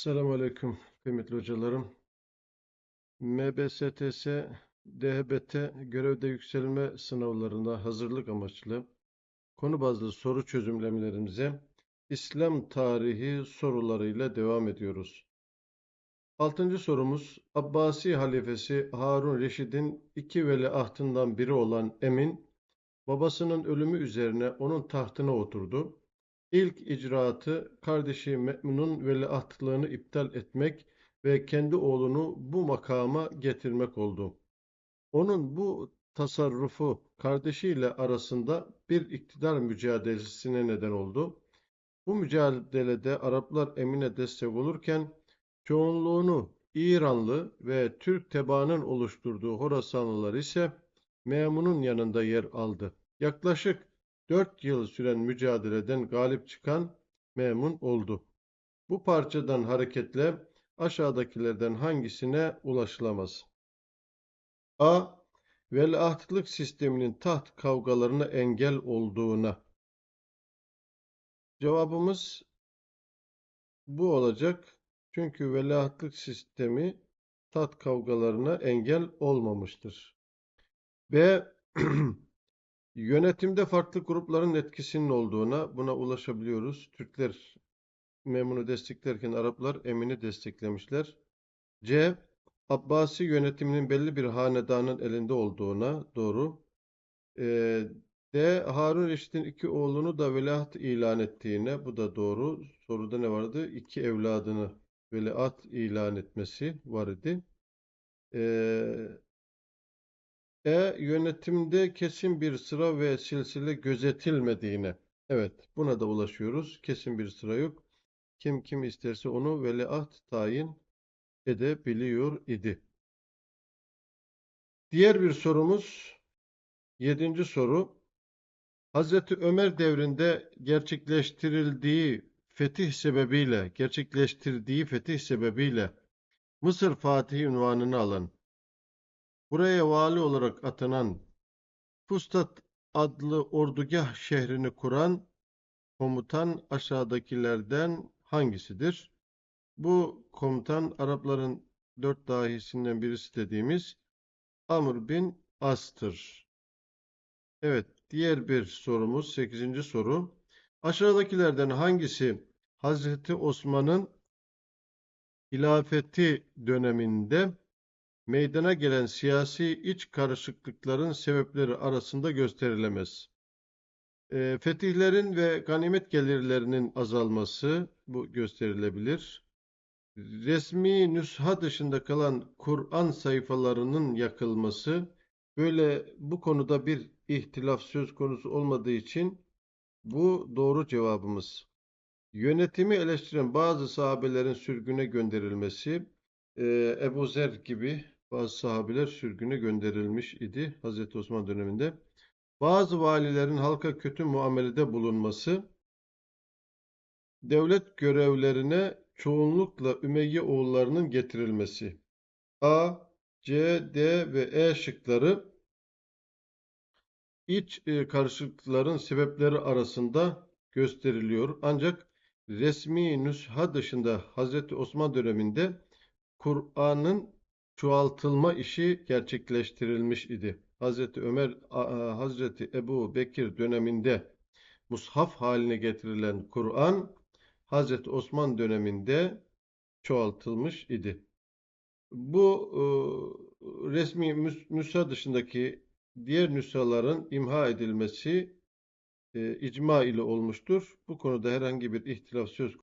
Selamun Aleyküm kıymetli hocalarım. MBSTS, DHBT görevde yükselme sınavlarına hazırlık amaçlı konu bazlı soru çözümlemelerimize İslam tarihi sorularıyla devam ediyoruz. Altıncı sorumuz Abbasi halifesi Harun Reşid'in iki veliahtından biri olan Emin, babasının ölümü üzerine onun tahtına oturdu. İlk icraatı kardeşi Me'mun'un veliahtlığını iptal etmek ve kendi oğlunu bu makama getirmek oldu. Onun bu tasarrufu kardeşiyle arasında bir iktidar mücadelesine neden oldu. Bu mücadelede Araplar Emin'e destek olurken çoğunluğunu İranlı ve Türk tebaanın oluşturduğu Horasanlılar ise Memun'un yanında yer aldı. Yaklaşık 4 yıl süren mücadeleden galip çıkan Memun oldu. Bu parçadan hareketle aşağıdakilerden hangisine ulaşılamaz? A. Veliahtlık sisteminin taht kavgalarına engel olduğuna. Cevabımız bu olacak. Çünkü veliahtlık sistemi taht kavgalarına engel olmamıştır. B. Yönetimde farklı grupların etkisinin olduğuna buna ulaşabiliyoruz. Türkler Memun'u desteklerken Araplar Emin'i desteklemişler. C. Abbasi yönetiminin belli bir hanedanın elinde olduğuna doğru. Ee, D. Harun Reşit'in iki oğlunu da veliaht ilan ettiğine bu da doğru. Soruda ne vardı? İki evladını veliaht ilan etmesi var idi. Ee, e. Yönetimde kesin bir sıra ve silsile gözetilmediğine. Evet, buna da ulaşıyoruz. Kesin bir sıra yok. Kim kim isterse onu veliaht tayin edebiliyor idi. Diğer bir sorumuz, yedinci soru. Hazreti Ömer devrinde gerçekleştirildiği fetih sebebiyle, gerçekleştirdiği fetih sebebiyle Mısır Fatihi unvanını alan Buraya vali olarak atanan Fustat adlı ordugah şehrini kuran komutan aşağıdakilerden hangisidir? Bu komutan Arapların dört dahisinden birisi dediğimiz Amr bin As'tır. Evet, diğer bir sorumuz, sekizinci soru. Aşağıdakilerden hangisi Hazreti Osman'ın hilafeti döneminde meydana gelen siyasi iç karışıklıkların sebepleri arasında gösterilemez. E, fetihlerin ve ganimet gelirlerinin azalması bu gösterilebilir. Resmi nüsha dışında kalan Kur'an sayfalarının yakılması böyle bu konuda bir ihtilaf söz konusu olmadığı için bu doğru cevabımız. Yönetimi eleştiren bazı sahabelerin sürgüne gönderilmesi, e, Ebu Zer gibi bazı sahabeler sürgüne gönderilmiş idi Hazreti Osman döneminde. Bazı valilerin halka kötü muamelede bulunması, devlet görevlerine çoğunlukla Ümeyye oğullarının getirilmesi. A, C, D ve E şıkları iç e, karışıklıkların sebepleri arasında gösteriliyor. Ancak resmi nüsha dışında Hazreti Osman döneminde Kur'an'ın çoğaltılma işi gerçekleştirilmiş idi. Hazreti Ömer, Hazreti Ebu Bekir döneminde mushaf haline getirilen Kur'an, Hazreti Osman döneminde çoğaltılmış idi. Bu e, resmi nüsha dışındaki diğer nüshaların imha edilmesi e, icma ile olmuştur. Bu konuda herhangi bir ihtilaf söz